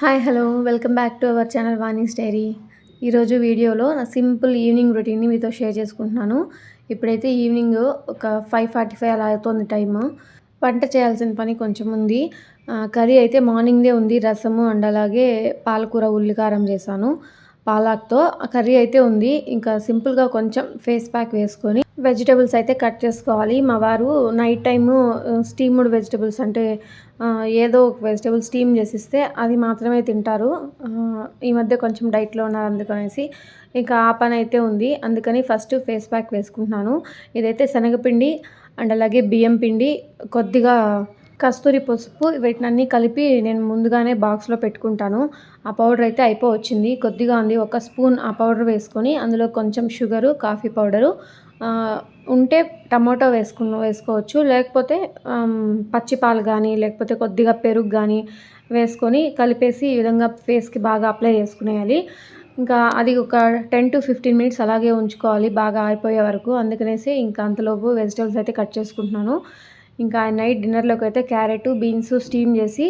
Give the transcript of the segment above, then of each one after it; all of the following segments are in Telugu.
Hi hello. Welcome back to our channel Vani's diary. ఈరోజు వీడియోలో నా సింపుల్ ఈవినింగ్ రొటీన్ని మీతో షేర్ చేసుకుంటున్నాను. ఇప్పుడైతే ఈవినింగ్ ఒక ఫైవ్ ఫార్టీ ఫైవ్ అలా అవుతుంది టైము. వంట చేయాల్సిన పని కొంచెం ఉంది. కర్రీ అయితే మార్నింగ్దే ఉంది. రసము అండ్ అలాగే పాలకూర ఉల్లికారం చేశాను. పాలాక్తో కర్రీ అయితే ఉంది. ఇంకా సింపుల్గా కొంచెం ఫేస్ ప్యాక్ వేసుకొని వెజిటబుల్స్ అయితే కట్ చేసుకోవాలి. మా వారు నైట్ టైము స్టీమ్డ్ వెజిటబుల్స్ అంటే ఏదో ఒక వెజిటబుల్ స్టీమ్ చేసిస్తే అది మాత్రమే తింటారు. ఈ మధ్య కొంచెం డైట్లో ఉన్నారు అందుకనేసి ఇంకా ఆ పని అయితే ఉంది. అందుకని ఫస్ట్ ఫేస్ ప్యాక్ వేసుకుంటున్నాను. ఇదైతే శనగపిండి అండ్ అలాగే బియ్యం పిండి కొద్దిగా కస్తూరి పసుపు వీటినన్నీ కలిపి నేను ముందుగానే బాక్స్లో పెట్టుకుంటాను. ఆ పౌడర్ అయితే అయిపోవచ్చింది. కొద్దిగా ఉంది. ఒక స్పూన్ ఆ పౌడర్ వేసుకొని అందులో కొంచెం షుగరు కాఫీ పౌడరు ఉంటే టమాటో వేసుకున్న వేసుకోవచ్చు. లేకపోతే పచ్చిపాలు పచ్చి పాలు కానీ లేకపోతే కొద్దిగా పెరుగు కానీ వేసుకొని కలిపేసి ఈ విధంగా ఫేస్కి బాగా అప్లై చేసుకునేయాలి. ఇంకా అది ఒక టెన్ టు ఫిఫ్టీన్ మినిట్స్ అలాగే ఉంచుకోవాలి. బాగా ఆరిపోయే వరకు. అందుకనేసి ఇంకా అంతలోపు వెజిటబుల్స్ అయితే కట్ చేసుకుంటున్నాను. ఇంకా నైట్ డిన్నర్లోకి అయితే క్యారెట్ బీన్స్ స్టీమ్ చేసి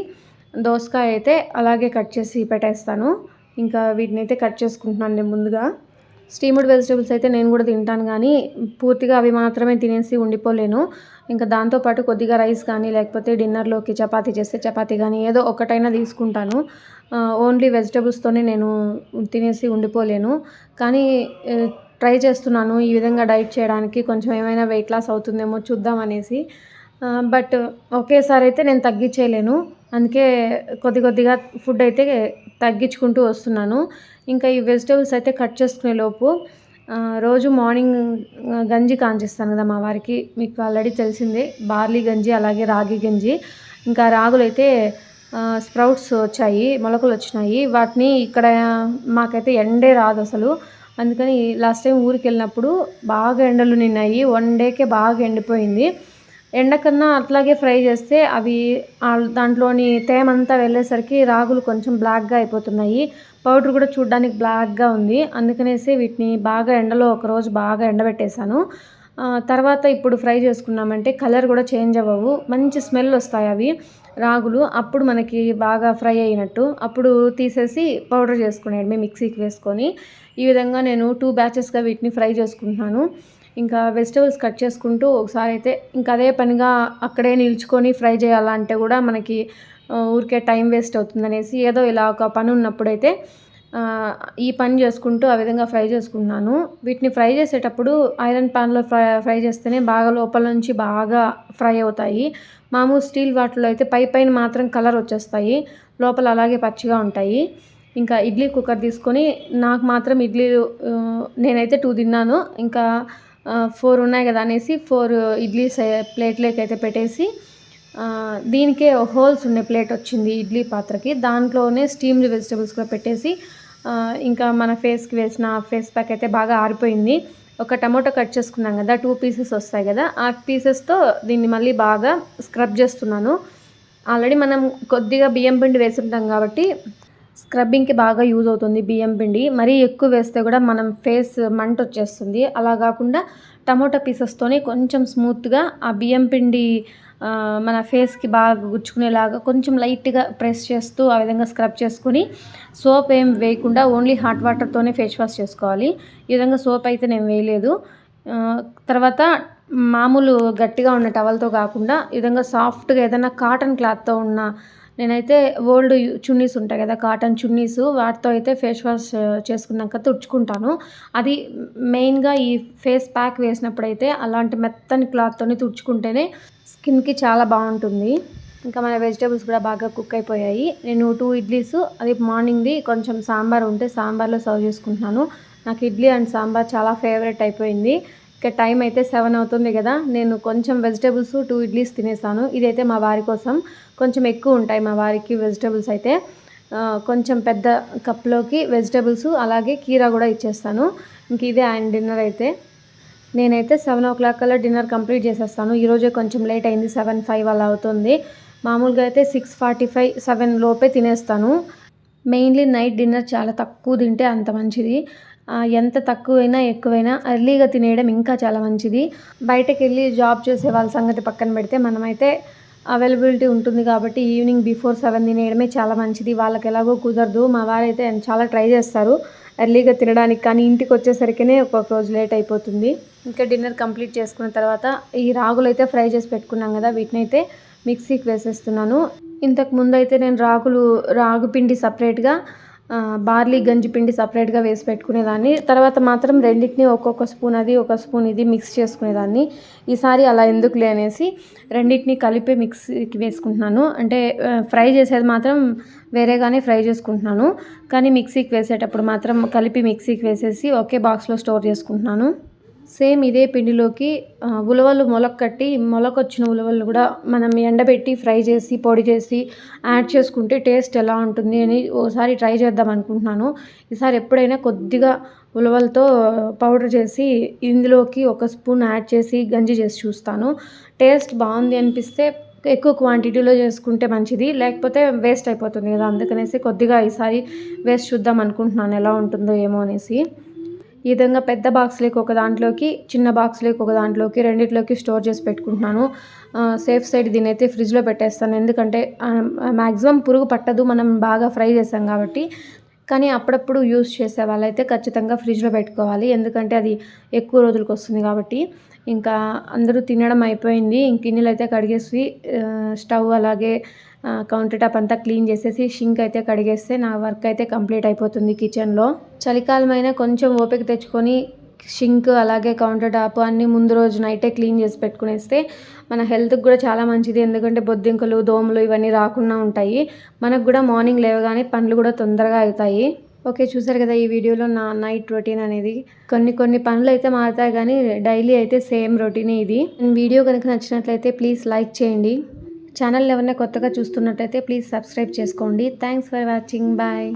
దోసకాయ అయితే అలాగే కట్ చేసి పెట్టేస్తాను. ఇంకా వీటిని అయితే కట్ చేసుకుంటున్నాను నేను ముందుగా. స్టీమ్డ్ వెజిటేబుల్స్ అయితే నేను కూడా తింటాను కానీ పూర్తిగా అవి మాత్రమే తినేసి ఉండిపోలేను. ఇంకా దాంతోపాటు కొద్దిగా రైస్ కానీ లేకపోతే డిన్నర్లోకి చపాతీ చేస్తే చపాతీ కానీ ఏదో ఒకటైనా తీసుకుంటాను. ఓన్లీ వెజిటేబుల్స్తోనే నేను తినేసి ఉండిపోలేను. కానీ ట్రై చేస్తున్నాను ఈ విధంగా డైట్ చేయడానికి. కొంచెం ఏమైనా వెయిట్ లాస్ అవుతుందేమో చూద్దాం అనేసి. బట్ ఒకేసారి అయితే నేను తగ్గించేయలేను. అందుకే కొద్ది కొద్దిగా ఫుడ్ అయితే తగ్గించుకుంటూ వస్తున్నాను. ఇంకా ఈ వెజిటేబుల్స్ అయితే కట్ చేసుకునే లోపు రోజు మార్నింగ్ గంజి కాంచేస్తాను కదా మా వారికి. మీకు ఆల్రెడీ తెలిసిందే బార్లీ గంజి అలాగే రాగి గంజి. ఇంకా రాగులు అయితే స్ప్రౌట్స్ వచ్చాయి మొలకలు వచ్చినాయి. వాటిని ఇక్కడ మాకైతే ఎండే రాదు అసలు. అందుకని లాస్ట్ టైం ఊరికి వెళ్ళినప్పుడు బాగా ఎండలు నిన్నాయి. వన్ డేకే బాగా ఎండిపోయింది. ఎండకన్నా అట్లాగే ఫ్రై చేస్తే అవి దాంట్లోని తేమంతా వెళ్ళేసరికి రాగులు కొంచెం బ్లాక్గా అయిపోతున్నాయి. పౌడర్ కూడా చూడడానికి బ్లాక్గా ఉంది. అందుకనేసి వీటిని బాగా ఎండలో ఒకరోజు బాగా ఎండబెట్టేశాను. తర్వాత ఇప్పుడు ఫ్రై చేసుకున్నామంటే కలర్ కూడా చేంజ్ అవ్వవు. మంచి స్మెల్ వస్తాయి అవి. రాగులు అప్పుడు మనకి బాగా ఫ్రై అయినట్టు. అప్పుడు తీసేసి పౌడర్ చేసుకునేయండి మిక్సీకి వేసుకొని. ఈ విధంగా నేను టూ బ్యాచెస్గా వీటిని ఫ్రై చేసుకుంటున్నాను. ఇంకా వెజిటబుల్స్ కట్ చేసుకుంటూ ఒకసారి అయితే ఇంకా అదే పనిగా అక్కడే నిల్చుకొని ఫ్రై చేయాలంటే కూడా మనకి ఊరికే టైం వేస్ట్ అవుతుందనేసి ఏదో ఇలా ఒక పని ఉన్నప్పుడైతే ఈ పని చేసుకుంటూ ఆ విధంగా ఫ్రై చేసుకున్నాను. వీటిని ఫ్రై చేసేటప్పుడు ఐరన్ ప్యాన్లో ఫ్రై ఫ్రై చేస్తేనే బాగా లోపల నుంచి బాగా ఫ్రై అవుతాయి. మామూలు స్టీల్ వాటిలో అయితే పై పైన మాత్రం కలర్ వచ్చేస్తాయి. లోపల అలాగే పచ్చిగా ఉంటాయి. ఇంకా ఇడ్లీ కుక్కర్ తీసుకొని నాకు మాత్రం ఇడ్లీ నేనైతే టూ తిన్నాను. ఇంకా ఫోర్ ఉన్నాయి కదా అనేసి ఫోర్ ఇడ్లీ ప్లేట్లోకి అయితే పెట్టేసి దీనికే హోల్స్ ఉండే ప్లేట్ వచ్చింది ఇడ్లీ పాత్రకి. దాంట్లోనే స్టీమ్డ్ వెజిటబుల్స్ కూడా పెట్టేసి ఇంకా మన ఫేస్కి వేసిన ఫేస్ ప్యాక్ అయితే బాగా ఆరిపోయింది. ఒక టమాటో కట్ చేసుకున్నాం కదా టూ పీసెస్ వస్తాయి కదా ఆ పీసెస్తో దీన్ని మళ్ళీ బాగా స్క్రబ్ చేస్తున్నాను. ఆల్రెడీ మనం కొద్దిగా బియ్యం పిండి వేసుంటాం కాబట్టి స్క్రబ్బింగ్కి బాగా యూజ్ అవుతుంది బియ్యం పిండి. మరీ ఎక్కువ వేస్తే కూడా మనం ఫేస్ మంట వచ్చేస్తుంది. అలా కాకుండా టమోటా పీసెస్తోనే కొంచెం స్మూత్గా ఆ బియ్యం పిండి మన ఫేస్కి బాగా గుచ్చుకునేలాగా కొంచెం లైట్గా ప్రెస్ చేస్తూ ఆ విధంగా స్క్రబ్ చేసుకుని సోప్ ఏం వేయకుండా ఓన్లీ హాట్ వాటర్తోనే ఫేస్ వాష్ చేసుకోవాలి. ఈ విధంగా సోప్ అయితే నేను వేయలేదు. తర్వాత మామూలు గట్టిగా ఉన్న టవల్తో కాకుండా ఈ విధంగా సాఫ్ట్గా ఏదైనా కాటన్ క్లాత్తో ఉన్న నేనైతే ఓల్డ్ చున్నీస్ ఉంటాయి కదా కాటన్ చున్నీస్ వాటితో అయితే ఫేస్ వాష్ చేసుకున్నాక తుడుచుకుంటాను. అది మెయిన్గా ఈ ఫేస్ ప్యాక్ వేసినప్పుడైతే అలాంటి మెత్తని క్లాత్తోని తుడుచుకుంటేనే స్కిన్కి చాలా బాగుంటుంది. ఇంకా మన వెజిటేబుల్స్ కూడా బాగా కుక్ అయిపోయాయి. నేను టూ ఇడ్లీస్ అది మార్నింగ్ది కొంచెం సాంబార్ ఉంటే సాంబార్లో సర్వ్ చేసుకుంటున్నాను. నాకు ఇడ్లీ అండ్ సాంబార్ చాలా ఫేవరెట్ అయిపోయింది. ఇక టైం అయితే సెవెన్ అవుతుంది కదా. నేను కొంచెం వెజిటేబుల్స్ టూ ఇడ్లీస్ తినేసాను. ఇదైతే మా వారి కోసం కొంచెం ఎక్కువ ఉంటాయి మా వారికి వెజిటేబుల్స్ అయితే. కొంచెం పెద్ద కప్లోకి వెజిటేబుల్స్ అలాగే కీరా కూడా ఇచ్చేస్తాను. ఇంక ఇదే ఆయన డిన్నర్ అయితే. నేనైతే సెవెన్ ఓ క్లాక్ కల్లా డిన్నర్ కంప్లీట్ చేసేస్తాను. ఈరోజే కొంచెం లేట్ అయింది సెవెన్ ఫైవ్ అలా అవుతుంది. మామూలుగా అయితే సిక్స్ ఫార్టీ ఫైవ్ సెవెన్ లోపే తినేస్తాను. మెయిన్లీ నైట్ డిన్నర్ చాలా తక్కువ తింటే అంత మంచిది. ఎంత తక్కువైనా ఎక్కువైనా ఎర్లీగా తినేయడం ఇంకా చాలా మంచిది. బయటకు వెళ్ళి జాబ్ చేసే వాళ్ళ సంగతి పక్కన పెడితే మనమైతే అవైలబిలిటీ ఉంటుంది కాబట్టి ఈవినింగ్ బిఫోర్ సెవెన్ తినేయడమే చాలా మంచిది. వాళ్ళకి ఎలాగో కుదరదు. మా వారైతే చాలా ట్రై చేస్తారు. ఎర్లీగా తినడానికి కానీ ఇంటికి వచ్చేసరికినే ఒక్కొక్క రోజు లేట్ అయిపోతుంది. ఇంకా డిన్నర్ కంప్లీట్ చేసుకున్న తర్వాత ఈ రాగులు అయితే ఫ్రై చేసి పెట్టుకున్నాం కదా వీటిని అయితే మిక్సీకి వేసేస్తున్నాను. ఇంతకు ముందు అయితే నేను రాగులు రాగు పిండి సపరేట్గా బార్లీ గంజి పిండి సపరేట్గా వేసి పెట్టుకునేదాన్ని. తర్వాత మాత్రం రెండింటిని ఒక్కొక్క స్పూన్ అది ఒక స్పూన్ ఇది మిక్స్ చేసుకునేదాన్ని. ఈసారి అలా ఎందుకులే అనేసి రెండింటిని కలిపి మిక్సీకి వేసుకుంటున్నాను. అంటే ఫ్రై చేసేది మాత్రం వేరేగానే ఫ్రై చేసుకుంటున్నాను. కానీ మిక్సీకి వేసేటప్పుడు మాత్రం కలిపి మిక్సీకి వేసేసి ఒకే బాక్స్లో స్టోర్ చేసుకుంటున్నాను. సేమ్ ఇదే పిండిలోకి ఉలవలు మొలక కట్టి మొలకొచ్చిన ఉలవలు కూడా మనం ఎండబెట్టి ఫ్రై చేసి పొడి చేసి యాడ్ చేసుకుంటే టేస్ట్ ఎలా ఉంటుంది అని ఓసారి ట్రై చేద్దాం అనుకుంటున్నాను. ఈసారి ఎప్పుడైనా కొద్దిగా ఉలవలతో పౌడర్ చేసి ఇందులోకి ఒక స్పూన్ యాడ్ చేసి గంజి చేసి చూస్తాను. టేస్ట్ బాగుంది అనిపిస్తే ఎక్కువ క్వాంటిటీలో చేసుకుంటే మంచిది లేకపోతే వేస్ట్ అయిపోతుంది కదా అందుకనేసి కొద్దిగా ఈసారి వేస్ట్ చూద్దాం అనుకుంటున్నాను ఎలా ఉంటుందో ఏమో అనేసి. ఈ విధంగా పెద్ద బాక్స్లోకి ఒక దాంట్లోకి చిన్న బాక్స్లోకి ఒక దాంట్లోకి రెండిట్లోకి స్టోర్ చేసి పెట్టుకుంటున్నాను. సేఫ్ సైడ్ దీని అయితే ఫ్రిడ్జ్లో పెట్టేస్తాను. ఎందుకంటే మ్యాక్సిమం పురుగు పట్టదు. మనం బాగా ఫ్రై చేసాం కాబట్టి కానీ అప్పుడప్పుడు యూస్ చేసే వాళ్ళైతే ఖచ్చితంగా ఫ్రిడ్జ్లో పెట్టుకోవాలి. ఎందుకంటే అది ఎక్కువ రోజులకు వస్తుంది కాబట్టి. ఇంకా అందరూ తినడం అయిపోయింది. ఇంక గిన్నెలు అయితే కడిగేసి స్టవ్ అలాగే కౌంటర్ టాప్ అంతా క్లీన్ చేసేసి షింక్ అయితే కడిగేస్తే నా వర్క్ అయితే కంప్లీట్ అయిపోతుంది కిచెన్లో. చలికాలమైనా కొంచెం ఓపిక తెచ్చుకొని షింక్ అలాగే కౌంటర్ టాప్ అన్నీ ముందు రోజు నైటే క్లీన్ చేసి పెట్టుకునేస్తే మన హెల్త్కి కూడా చాలా మంచిది. ఎందుకంటే బొద్దింకలు దోమలు ఇవన్నీ రాకుండా ఉంటాయి. మనకు కూడా మార్నింగ్ లేవగానే పనులు కూడా తొందరగా అవుతాయి. ఓకే చూసారు కదా ఈ వీడియోలో నా నైట్ రొటీన్ అనేది. కొన్ని కొన్ని పనులు అయితే మారుతాయి కానీ డైలీ అయితే సేమ్ రొటీనే ఇది. వీడియో కనుక నచ్చినట్లయితే ప్లీజ్ లైక్ చేయండి. ఛానల్ ఎవరైనా కొత్తగా చూస్తున్నట్టయితే ప్లీజ్ సబ్స్క్రైబ్ చేసుకోండి. Thanks for watching. బాయ్.